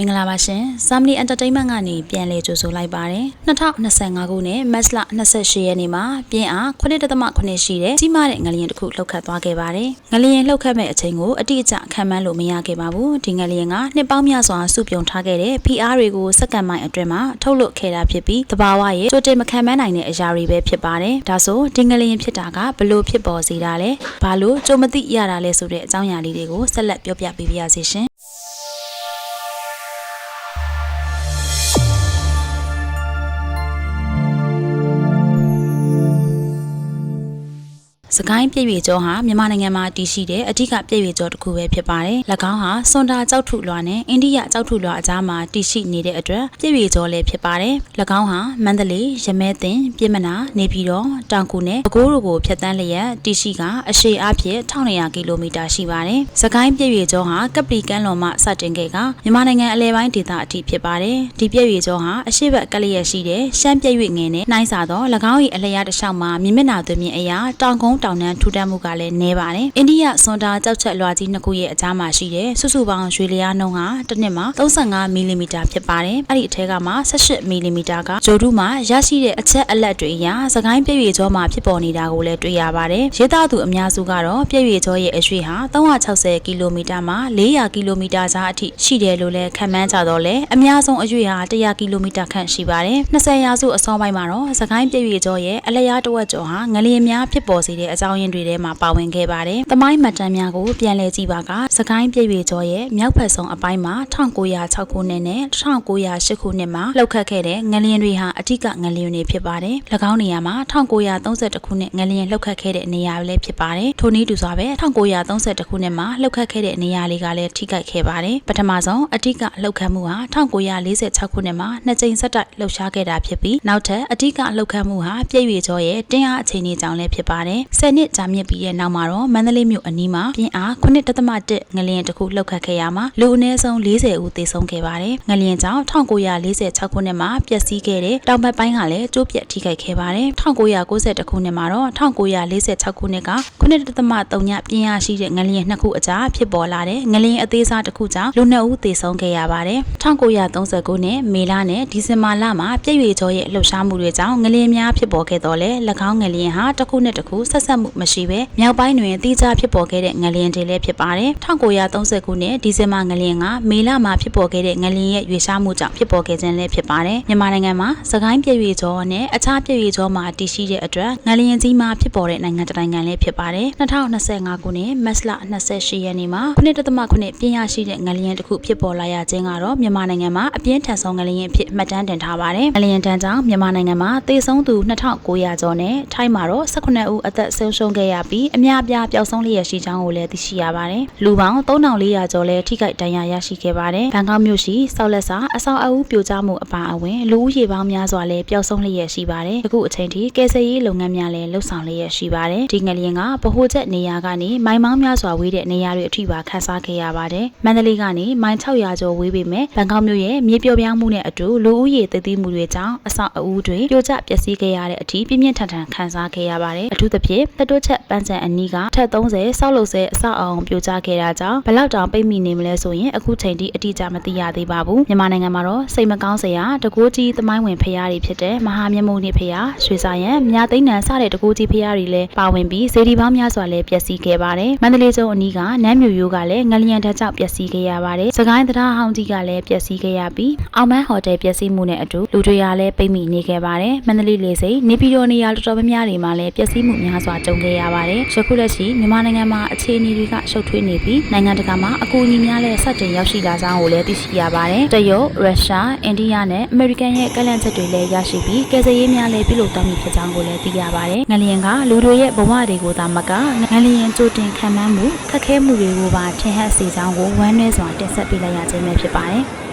မင်္ဂလာပါရှင်။ Samni Entertainment ကနေပြန်လည်ကြိုဆိုလိုက်ပါတယ်။2025ခုနှစ်မတ်လ28ရက်နေ့မှာပြင်းအား9.8ရှိတဲ့ကြီးမားတဲ့ငလျင်တစ်ခုလှုပ်ခတ်သွားခဲ့ပါတယ်။ငလျင်လှုပ်ခတ်မဲ့အချိန်ကိုအတိအကျခံမှန်းလို့မရခဲ့ပါဘူး။ဒီငလျင်ကနှစ်ပေါင်းများစွာစုပြုံထားခဲ့တဲ့ PR တွေကိုစက္ကန့်ပိုင်းအတွင်းမှာထုတ်လွှတ်ခဲ့တာဖြစ်ပြီးတဘာဝရဲ့ကြိုတင်မခံမှန်းနိုင်တဲ့အရာတွေပဲဖြစ်ပါတယ်။ဒါဆိုဒီငလျင်ဖြစ်တာကဘလို့ဖြစ်ပေါ်စေတာလဲ။ဘာလို့ကြိုမသိရတာလဲဆိုတဲ့အကြောင်းအရာလေးတွေကိုဆက်လက်ပြောပြပေးပါရစေရှင်။ စကိုင်းပြည့်ရွေကျော်ဟာမြန်မာနိုင်ငံမှာတည်ရှိတဲ့အဓိကပြည့်ရွေကျော်တစ်ခုပဲဖြစ်ပါတယ်။၎င်းဟာစွန်တာကြောက်ထုလွှာနဲ့အိန္ဒိယကြောက်ထုလွှာအကြားမှာတည်ရှိနေတဲ့အတွက်ပြည့်ရွေကျော်လည်းဖြစ်ပါတယ်။၎င်းဟာမန္တလေး၊ရမဲတင်၊ပြည်မနာ၊နေပြည်တော်၊တောင်ကူနဲ့ပဲခူးတို့ကိုဖြတ်တန်းလျက်တည်ရှိကအရှေ့အပြည့်1200ကီလိုမီတာရှိပါတယ်။စကိုင်းပြည့်ရွေကျော်ဟာကပလီကမ်းလွန်မှစတင်ခဲ့ကမြန်မာနိုင်ငံအလဲပိုင်းဒေသအထိဖြစ်ပါတယ်။ဒီပြည့်ရွေကျော်ဟာအရှေ့ဘက်ကလျက်ရှိတဲ့ရှမ်းပြည့်ရွေငယ်နဲ့နှိုင်းစာတော့၎င်း၏အလျားတစ်လျှောက်မှာမြင့်မျက်နှာသွင်းမြင့်အရာတောင်ကုန်းတောင်တန်းထူထပ်မှုကလည်းနည်းပါတယ်။အိန္ဒိယစွန်တာကြောက်ချက်လွှာကြီးနှစ်ခုရဲ့အကြားမှာရှိတဲ့စုစုပေါင်းရွှေလျားနှုန်းဟာတစ်နှစ်မှာ35မီလီမီတာဖြစ်ပါတယ်။အဲ့ဒီအထက်ကမှ18မီလီမီတာကဂျိုဒုမှာရရှိတဲ့အချက်အလက်တွေအရစကိုင်းပြည့်ရွေကျော်မှာဖြစ်ပေါ်နေတာကိုလည်းတွေ့ရပါတယ်။ရေးသားသူအများစုကတော့ပြည့်ရွေကျော်ရဲ့အရွှေဟာ360ကီလိုမီတာမှ400ကီလိုမီတာကြားအထိရှိတယ်လို့လည်းခန့်မှန်းကြတော့လေအများဆုံးအရွှေဟာ100ကီလိုမီတာခန့်ရှိပါတယ်။20ရာစုအစောပိုင်းမှာတော့စကိုင်းပြည့်ရွေကျော်ရဲ့အလျားတစ်ဝက်ကျော်ဟာငလျင်များဖြစ်ပေါ်စေတဲ့အကြောင်းရင်းတွေထဲမှာပါဝင်ခဲ့ပါတယ်။သမိုင်းမှတ်တမ်းများကိုပြန်လည်ကြည့်ပါကစကိုင်းပြည့်ရွေကျော်ရဲ့မြောက်ဖက်ဆုံးအပိုင်းမှာ1906ခုနှစ်နဲ့1908ခုနှစ်မှာလှုပ်ခတ်ခဲ့တဲ့ငလျင်တွေဟာအထက်ကငလျင်တွေဖြစ်ပါတယ်။၎င်းနေရာမှာ1932ခုနှစ်ငလျင်လှုပ်ခတ်ခဲ့တဲ့နေရာလည်းဖြစ်ပါတယ်။ထိုနည်းတူစွာပဲ1932ခုနှစ်မှာလှုပ်ခတ်ခဲ့တဲ့နေရာလေးကလည်းထိခိုက်ခဲ့ပါတယ်။ပထမဆုံးအထက်ကလှုပ်ခတ်မှုဟာ1946ခုနှစ်မှာနှစ်ကြိမ်ဆက်တိုက်လှုပ်ရှားခဲ့တာဖြစ်ပြီးနောက်ထပ်အထက်ကလှုပ်ခတ်မှုဟာပြည့်ရွေကျော်ရဲ့တင်းအားအခြေအနေကြောင့်လည်းဖြစ်ပါတယ်။10နှစ်ကြာမြင့်ပြီးရဲ့နောက်မှာတော့မန္တလေးမြို့အနီးမှာပြင်းအား9.1ငလျင်တစ်ခုလှုပ်ခတ်ခဲ့ရမှာလူအနည်းဆုံး40ဦးသေဆုံးခဲ့ပါတယ်။ငလျင်ကြောင့်1946ခုနှစ်မှာပျက်စီးခဲ့တဲ့တောင်ဘက်ပိုင်းကလည်းကျိုးပြက်ထိခိုက်ခဲ့ပါတယ်။1992ခုနှစ်မှာတော့1946ခုနှစ်က9.3ညပြင်းအားရှိတဲ့ငလျင်နှစ်ခုအကြားဖြစ်ပေါ်လာတဲ့ငလျင်အသေးစားတစ်ခုကြောင့်လူနှစ်ဦးသေဆုံးခဲ့ရပါတယ်။1930ခုနှစ်မေလနဲ့ဒီဇင်ဘာလမှာပြည့်ရွေကျော်ရဲ့လှုပ်ရှားမှုတွေကြောင့်ငလျင်များဖြစ်ပေါ်ခဲ့တော့လေ၎င်းငလျင်ဟာတစ်ခုနဲ့တစ်ခုဆက်ဆက်မှုမရှိဘဲမြောက်ပိုင်းတွင်တိကျဖြစ်ပေါ်ခဲ့တဲ့ငလျင်တွေလည်းဖြစ်ပါတယ်။1930ခုနှစ်ဒီဇင်ဘာငလျင်ကမေလမှာဖြစ်ပေါ်ခဲ့တဲ့ငလျင်ရဲ့ရွေရှားမှုကြောင့်ဖြစ်ပေါ်ခဲ့ခြင်းလည်းဖြစ်ပါတယ်။မြန်မာနိုင်ငံမှာစကိုင်းပြည့်ရွေကျော်နဲ့အခြားပြည့်ရွေကျော်မှာတည်ရှိတဲ့အတွက်ငလျင်ကြီးမှာဖြစ်ပေါ်တဲ့နိုင်ငံတစ်နိုင်ငံလည်းဖြစ်ပါတယ်။2025ခုနှစ်မတ်လ28ရက်နေ့မှာ9.9ပြင်းရရှိတဲ့ငလျင်တစ်ခုဖြစ်ပေါ်လာရခြင်းကတော့မြန်မာနိုင်ငံမှာအပြင်းထန်ဆုံးငလျင်ဖြစ်မှတ်တမ်းတင်ထားပါတယ်။ငလျင်တန်းကြောင့်မြန်မာနိုင်ငံမှာသေဆုံးသူ2900ကျော်နဲ့ထိုင်းမှာတော့18ဦးအသက်ဆုံးရှုံးခဲ့ရပြီးအများအပြားပျောက်ဆုံးလျက်ရှိကြောင်းကိုလည်းသိရှိရပါတယ်။လူပေါင်း3400ကျော်လည်းထိခိုက်ဒဏ်ရာရရှိခဲ့ပါတယ်။ဘန်ကောက်မြို့ရှိဆောက်လက်စာအဆောက်အဦပြိုကျမှုအပါအဝင်လူဦးရေပေါင်းများစွာလည်းပျောက်ဆုံးလျက်ရှိပါတယ်။အခုအချိန်ထိကယ်ဆယ်ရေးလုပ်ငန်းများလည်းလှုပ်ဆောင်လျက်ရှိပါတယ်။ဒီငလျင်ကဗဟိုချက်နေရာကနေမိုင်မောင်းများစွာဝေးတဲ့နေရာတွေအထိပါခန်းစားခဲ့ရပါတယ်။မန္တလေးကနေမိုင်600ကျော်ဝေးပေမဲ့ဘန်ကောက်မြို့ရဲ့မြေပျော်ပြောင်းမှုနဲ့အတူလူဦးရေသိသိမှုတွေကြောင့်အဆောက်အဦတွေပြိုကျပျက်စီးခဲ့ရတဲ့အထိပြင်းပြင်းထန်ထန်ခန်းစားခဲ့ရပါတယ်။အထူးသဖြင့်တက်တွတ်ချက်ပန်းစံအနီးကထက်30ဆောက်လုပ်ဆဲအဆောက်အအုံပြိုကျခဲ့တာကြောင့်ဘလောက်တောင်ပိတ်မိနေမလဲဆိုရင်အခုချိန်ထိအတိအကျမသိရသေးပါဘူးမြန်မာနိုင်ငံမှာတော့စိတ်မကောင်းစရာတကိုးကြီးသမိုင်းဝင်ဖရားတွေဖြစ်တဲ့မဟာမြတ်မုန်နေဖရားရွှေစာရန်မြသိန်းနံစတဲ့တကိုးကြီးဖရားတွေလည်းပါဝင်ပြီးဇေဒီပေါင်းများစွာလည်းပျက်စီးခဲ့ပါတယ်မန္တလေးကျုံအနီးကနမ်းမြို့ရိုးကလည်းငလျင်တက်ကြောင့်ပျက်စီးခဲ့ရပါတယ်စကိုင်းတရားဟောင်းကြီးကလည်းပျက်စီးခဲ့ရပြီးအောင်မန်းဟိုတယ်ပျက်စီးမှုနဲ့အတူလူတွေကလည်းပိတ်မိနေခဲ့ပါတယ်မန္တလေးလေစိတ်နေပြည်တော်နေရာတော်တော်များများတွေမှာလည်းပျက်စီးမှုများစွာကြုံခဲ့ရပါတယ်ယခုလက်ရှိမြန်မာနိုင်ငံမှာအခြေအနေတွေကရှုပ်ထွေးနေပြီးနိုင်ငံတကာမှာအကူအညီများလည်းဆက်တင်ရောက်ရှိလာကြောင်းကိုလည်းသိရှိရပါတယ်။တရုတ်၊ရုရှား၊အိန္ဒိယနဲ့အမေရိကန်ရဲ့ကန့်လန့်ချက်တွေလည်းရရှိပြီးကယ်ဆယ်ရေးများလည်းပြုလုပ်သွားမည်ဖြစ်ကြောင်းကိုလည်းသိရပါတယ်။ငလျင်ကလူတွေရဲ့ဘဝတွေကိုသာမကငလျင်ကြိုတင်ခံမှန်းမှုခက်ခဲမှုတွေကိုပါထင်ဟပ်စေကြောင်းကိုဝမ်းနည်းစွာတင်ဆက်ပေးလိုက်ရခြင်းပဲဖြစ်ပါတယ်။